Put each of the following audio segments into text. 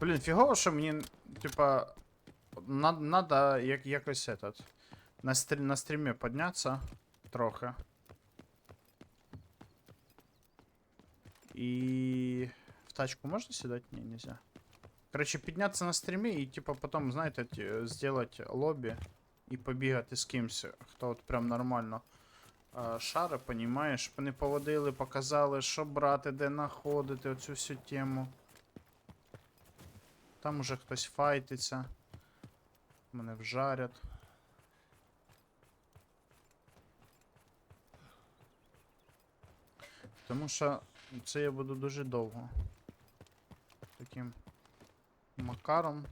Блін, фігово, що мені, типа, на- надо як, якось этот, на, стрі, на стрімі піднятися трохи. І в тачку можна сідати? Ні, нельзя. Короче, піднятися на стрімі і, типа, потім, знаєте, зробити лобі і побігати з кимсь, хто от прям нормально а, шари, понімаєш, вони поводили, показали, що брати, де знаходити, оцю всю тему. Там уже хтось файтиться. Мене вжарять. Тому що це я буду дуже довго. Таким макаром.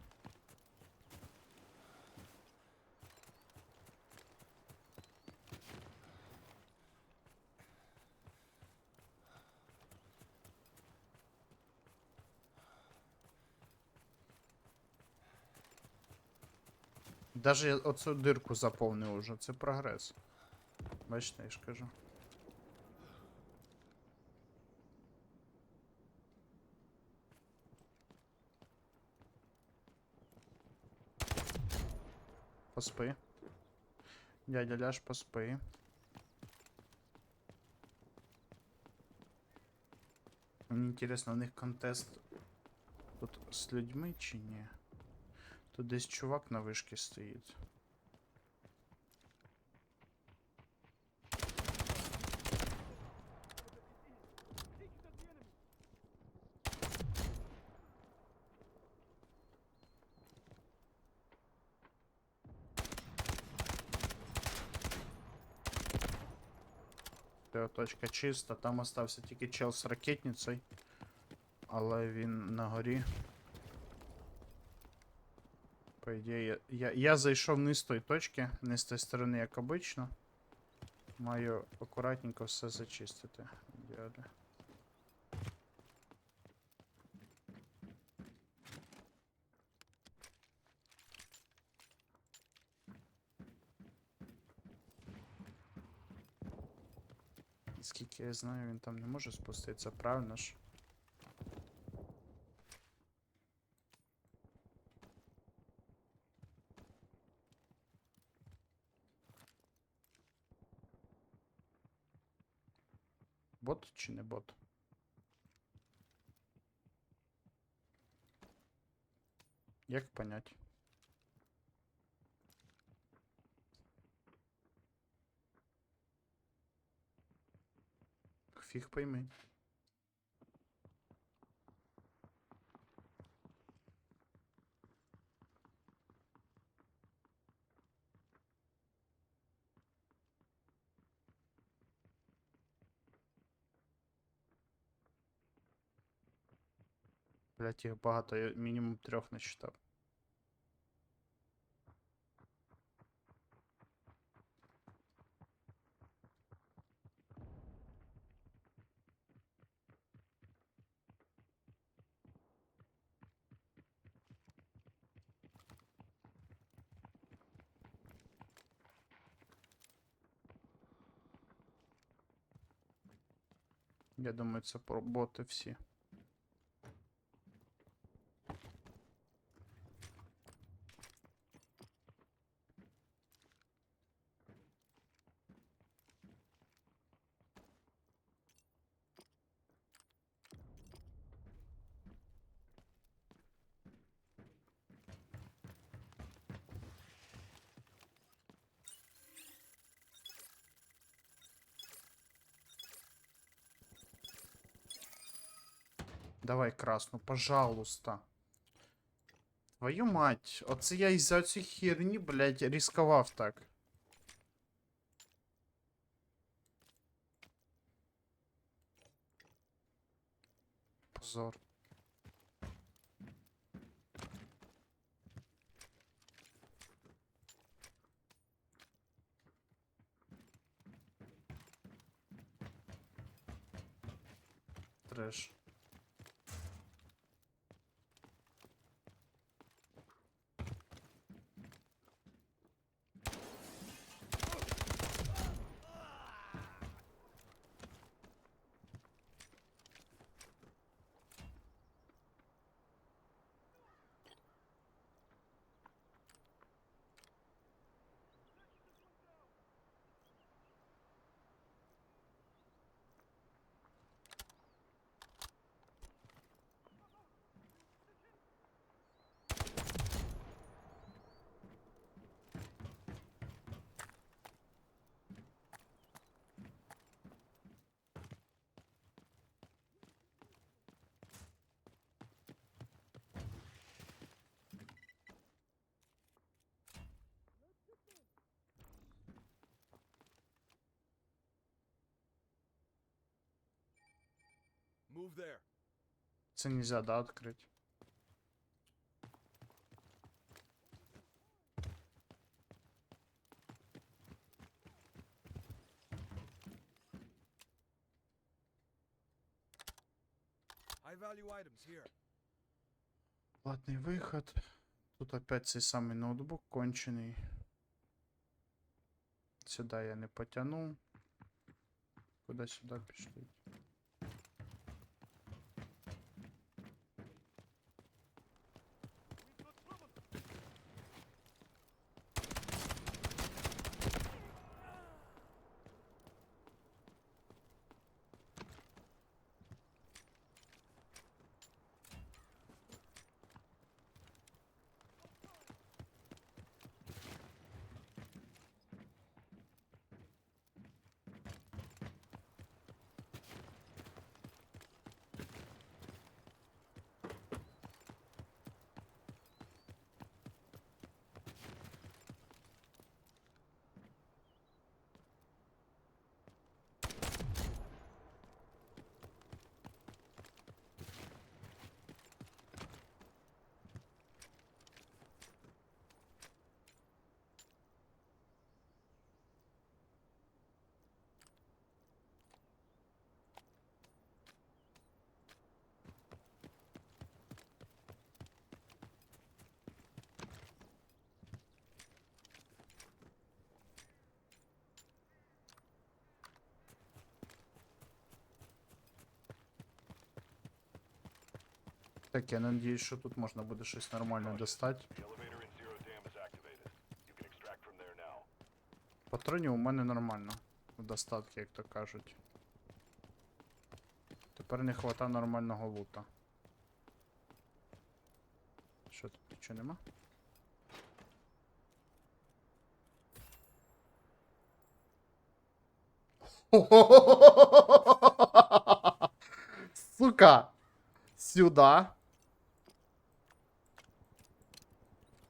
Даже я оцю дирку заповнив уже, це прогрес. Бачите, я ж кажу. Поспи. Дядя ляж, поспи. Мені інтересно, у них контест тут з людьми чи ні? Тут десь чувак на вишці стоїть. Точка чиста, там остався тільки чел з ракетницею, але він на горі. По ідеї, я, я, зайшов не з тої точки, не з тої сторони, як обично. Маю акуратненько все зачистити. Ідеально. Скільки я знаю, він там не може спуститися, правильно ж? Бот чи не бот? Як понять? Фіг пойми. Блять, їх багато, я мінімум трьох насчитав. Я думаю, це про боти всі. Давай красну, пожалуйста. Твою мать, оце я із-за цієї херні, блядь, ризикував так. Позор. Треш. Це нельзя, да, here. Платний виход. Тут опять цей самий ноутбук кончений. Сюди я не потягну. Куди сюди пішли? Так, я надіюсь, що тут можна буде щось нормальне достати. There now. Патронів у мене нормально. В достатки, як то кажуть. Тепер не хвата нормального лута. Що тут нічого нема? Сука! Сюда.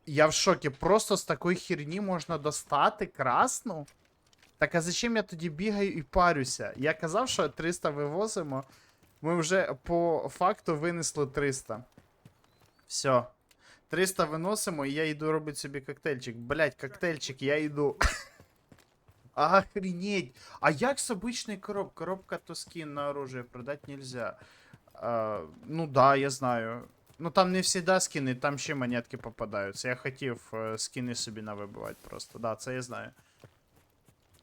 Я в шокі. Просто з такої херні можна достати красну. Так а зачем я тоді бігаю і парюся? Я казав, що 300 вивозимо. Ми вже по факту винесли 300. Все. 300 виносимо, і я йду робити собі коктейльчик. Блять, коктейльчик, я йду. Охренеть. А як з обичної коробки? Коробка то скин на оружие продать нельзя. А, ну да, я знаю. Ну там не всегда скини, там ще монетки попадаються. Я хотів е, скини собі навибивати просто. Да, це я знаю.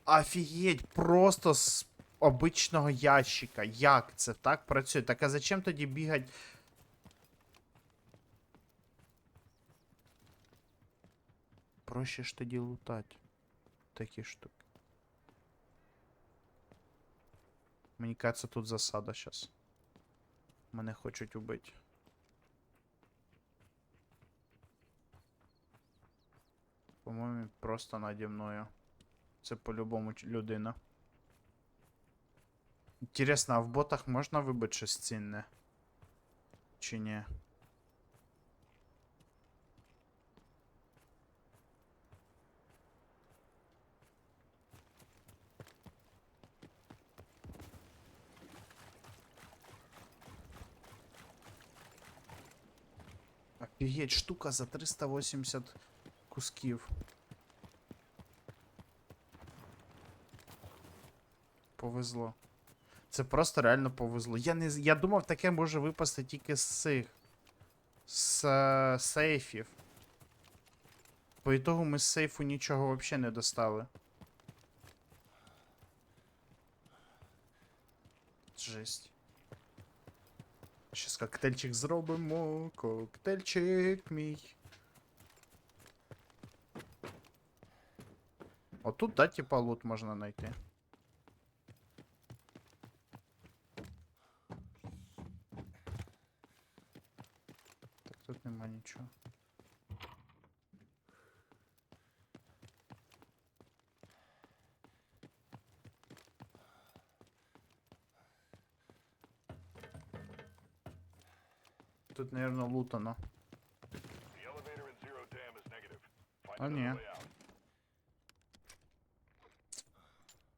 Офігеть, просто з обичного ящика. Як це так працює? Так а зачем тоді бігати? Проще ж тоді лутати. Такі штуки. Мені кажется, тут засада зараз. Мене хочуть убити. По-моєму, просто наді мною. Це по-любому людина. Інтересно, а в ботах можна вибити щось цінне? Чи ні? Офігеть, штука за 380 кусків. Повезло. Це просто реально повезло. Я не я думав, таке може випасти тільки з цих. З е, сейфів. По ітогу ми з сейфу нічого взагалі не достали. Жесть. Щас коктейльчик зробимо. Коктейльчик мій. Отут, да, типа лут можна знайти. нема нічого. Тут, наверное, лутано. А не.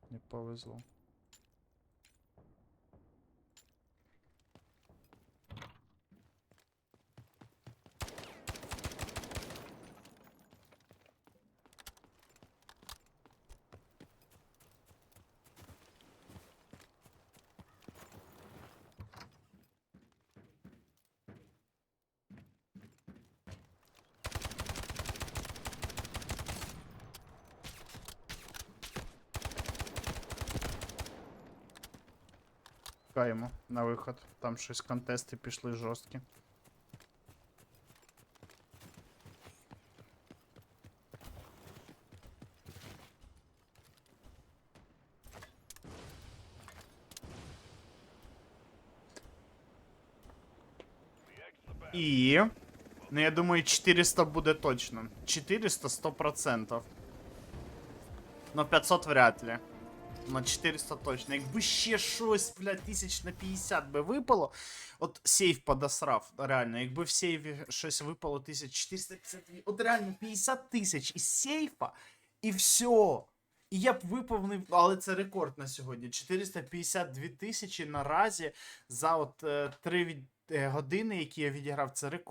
Не повезло. чекаємо на виход. Там щось контести пішли жорсткі. І. Ну, я думаю, 400 буде точно. 400 100%. Но 500 вряд ли. На 400 точно. Якби ще щось, блядь, тисяч на 50 би випало. От сейф подосрав, реально. Якби в сейфі щось випало 1450. От реально 50 тисяч із сейфа, і все. І я б виповнив, але це рекорд на сьогодні. 452 тисячі наразі за от е, 3 від, е, години, які я відіграв, це рекорд.